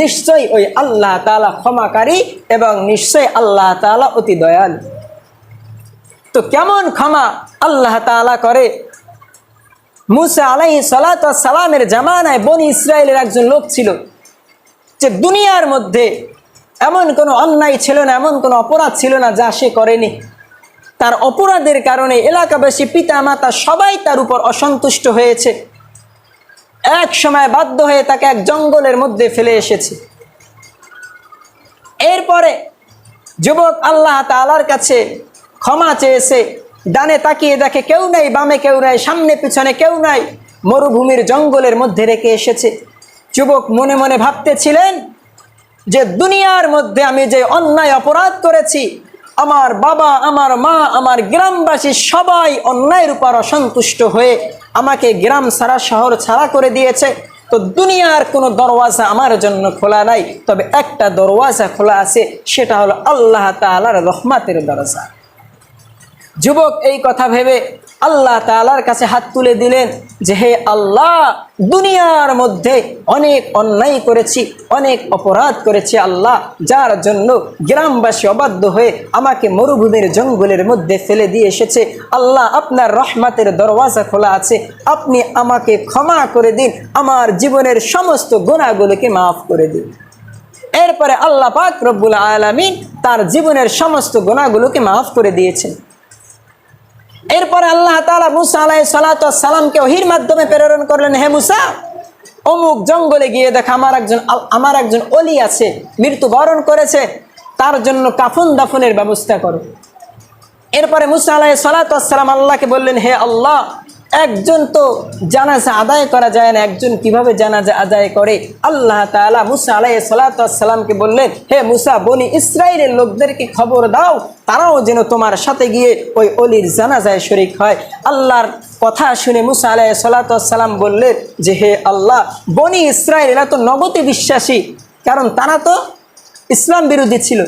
নিশ্চয়ই ওই আল্লাহ তাআলা ক্ষমাকারী এবং নিশ্চয়ই আল্লাহ তাআলা অতি দয়ালু। তো কেমন ক্ষমা আল্লাহ তাআলা করে? মুসা আলাই সালামের জামানায় বনি ইসরায়েলের একজন লোক ছিল, যে দুনিয়ার মধ্যে এমন কোনো অন্যায় ছিল না, এমন কোনো অপরাধ ছিল না যা সে করেনি। তার অপরাধের কারণে এলাকাবাসী পিতা মাতা সবাই তার উপর অসন্তুষ্ট হয়েছে। এক সময় বাধ্য হয়ে তাকে এক জঙ্গলের মধ্যে ফেলে এসেছে। এরপরে যুবক আল্লাহ তালার কাছে ক্ষমা চেয়েছে, ডানে তাকিয়ে দেখে কেউ নাই, বামে কেউ নাই, সামনে পিছনে কেউ নাই, মরুভূমির জঙ্গলের মধ্যে রেখে এসেছে। যুবক মনে মনে ভাবতেছিলেন যে দুনিয়ার মধ্যে আমি যে অন্যায় অপরাধ করেছি, আমার বাবা, আমার মা, আমার গ্রামবাসী সবাই অন্যায়ের উপর অসন্তুষ্ট হয়ে আমাকে গ্রাম সারা শহর ছাড়া করে দিয়েছে। তো দুনিয়ার কোনো দরওয়াজা আমার জন্য খোলা নাই। তবে একটা দরওয়াজা খোলা আছে, সেটা হলো আল্লাহ তালার রহমাতের দরজা। যুবক, এই কথা ভেবে আল্লাহ তালার কাছে হাত তুলে দিলেন যে, হে আল্লাহ, দুনিয়ার মধ্যে অনেক অন্যায় করেছি, অনেক অপরাধ করেছি আল্লাহ, যার জন্য গ্রামবাসী অবাধ্য হয়ে আমাকে মরুভূমির জঙ্গলের মধ্যে ফেলে দিয়ে এসেছে। আল্লাহ, আপনার রহমাতের দরওয়াজা খোলা আছে। আপনি আমাকে ক্ষমা করে দিন, আমার জীবনের সমস্ত গোনাগুলোকে মাফ করে দিন। এরপরে আল্লাহ পাক রব্বুল আলমিন তার জীবনের সমস্ত গোনাগুলোকে মাফ করে দিয়েছেন। এরপরে আল্লাহ তালা মুসা আলাই সালাতামকে ওহির মাধ্যমে প্রেরণ করলেন, হে মুসা, অমুক জঙ্গলে গিয়ে দেখ, আমার একজন আমার একজন অলি আছে মৃত্যুবরণ করেছে, তার জন্য কাফন দাফনের ব্যবস্থা করো। এরপরে মুসা আলাই সালাতাম আল্লাহকে বললেন, হে আল্লাহ একজন তো জানাজা আদায় করা যায় না, একজন কীভাবে জানাজা আদায় করে? আল্লাহ তাআলা মুসা আলাই সালাতামকে বললেন, হে মুসা, বনি ইসরায়েলের লোকদেরকে খবর দাও, তারাও যেন তোমার সাথে গিয়ে ওই অলির জানাজায় শরিক হয়। আল্লাহর কথা শুনে মুসা আলাই সালাতাম বললেন যে, হে আল্লাহ, বনি ইসরায়েল এরা তো নগদে বিশ্বাসী, কারণ তারা তো ইসলাম বিরোধী ছিল।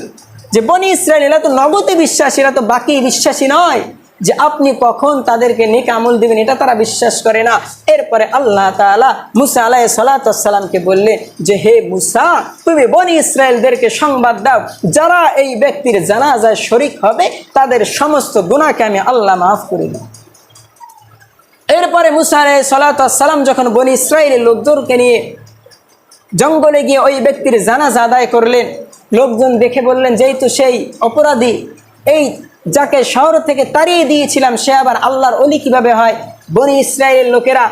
যে বনি ইসরায়েল এরা তো নগদে বিশ্বাসী, এরা তো বাকি বিশ্বাসী নয়। যে আপনি কখন তাদেরকে নেক আমল দিবেন এটা তারা বিশ্বাস করে না। এরপরে আল্লাহ তাআলা মুসা আলাহ সালাতামকে বললেন যে, হে মুসা, তুমি বনি ইসরায়েলদেরকে সংবাদ দাও। যারা এই ব্যক্তির জানাজায় শরিক হবে, তাদের সমস্ত গুণাকে আমি আল্লাহ মাফ করে দিই এরপরে মুসা আলাহ সালাতাম যখন বনি ইসরায়েলের লোকজনকে নিয়ে জঙ্গলে গিয়ে ওই ব্যক্তির জানাজা আদায় করলেন, লোকজন দেখে বললেন যেহেতু সেই অপরাধী, এই যাকে শহর থেকে তাড়িয়ে দিয়েছিলাম, সে আবার আল্লাহর অলি কীভাবে হয়? বনি ইসরায়েলের লোকেরা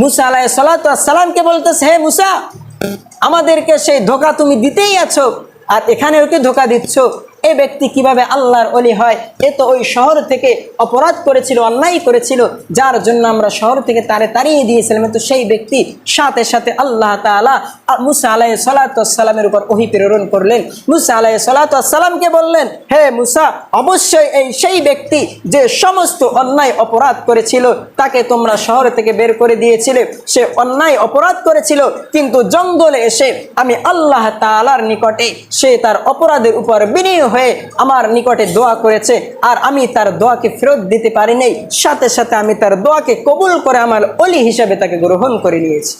মুসা আলাহ সালাতামকে বলতেছে, হে মুসা, আমাদেরকে সেই ধোকা তুমি দিতেই আছো, আর এখানে ওকে ধোকা দিচ্ছ? এ ব্যক্তি কীভাবে আল্লাহর অলি হয়? এ তো ওই শহর থেকে অপরাধ করেছিল, অন্যায় করেছিল, যার জন্য আমরা শহর থেকে তারে তাড়িয়ে দিয়েছিলাম। তো সেই ব্যক্তি সাথে সাথে আল্লাহ তালা মুসা আলাহ সালাতামের উপর ওহি প্রেরণ করলেন। মুসা আলাহ সালাতামকে বললেন, হে মুসা, অবশ্যই এই সেই ব্যক্তি যে সমস্ত অন্যায় অপরাধ করেছিল, তাকে তোমরা শহর থেকে বের করে দিয়েছিলে। সে অন্যায় অপরাধ করেছিল, কিন্তু জঙ্গলে এসে আমি আল্লাহ তালার নিকটে সে তার অপরাধের উপর বিনিয়োগ হয়ে আমার নিকটে দোয়া করেছে, আর আমি তার দোয়াকে ফেরত দিতে পারি নাই। সাথে সাথে আমি তার দোয়াকে কবুল করে আমার অলি হিসাবে তাকে গ্রহণ করে নিয়েছি।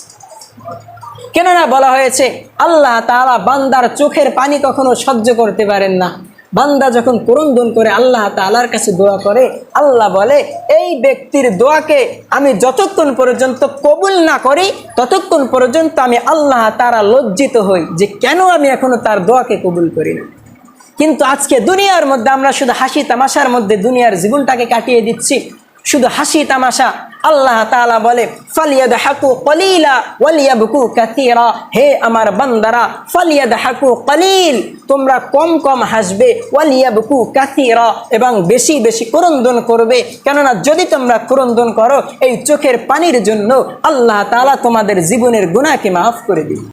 কেননা বলা হয়েছে, আল্লাহ তাআলা বান্দার চোখের পানি কখনো সহ্য করতে পারেন না। বান্দা যখন ক্রন্দন করে আল্লাহ তাআলার কাছে দোয়া করে, আল্লাহ বলে, এই ব্যক্তির দোয়াকে আমি যতক্ষণ পর্যন্ত কবুল না করি, ততক্ষণ পর্যন্ত আমি আল্লাহ তারা লজ্জিত হই যে কেন আমি এখনও তার দোয়াকে কবুল করি না? কিন্তু আজকে দুনিয়ার মধ্যে আমরা শুধু হাসি তামাশার মধ্যে দুনিয়ার জীবনটাকে কাটিয়ে দিচ্ছি। শুধু হাসি তামাশা আল্লাহ তালা বলে ফালিয়াদ হাকু কলিলা ওয়ালিয়াবকু কাসীরা। হে আমার বান্দারা ফালিয়াদ হাকু কলিল। তোমরা কম কম হাসবে, ওয়ালিয়াবকু কাসীরা। এবং বেশি বেশি ক্রন্দন করবে। কেননা যদি তোমরা ক্রন্দন করো, এই চোখের পানির জন্য আল্লাহ তালা তোমাদের জীবনের গুনাহকে মাফ করে দিবে।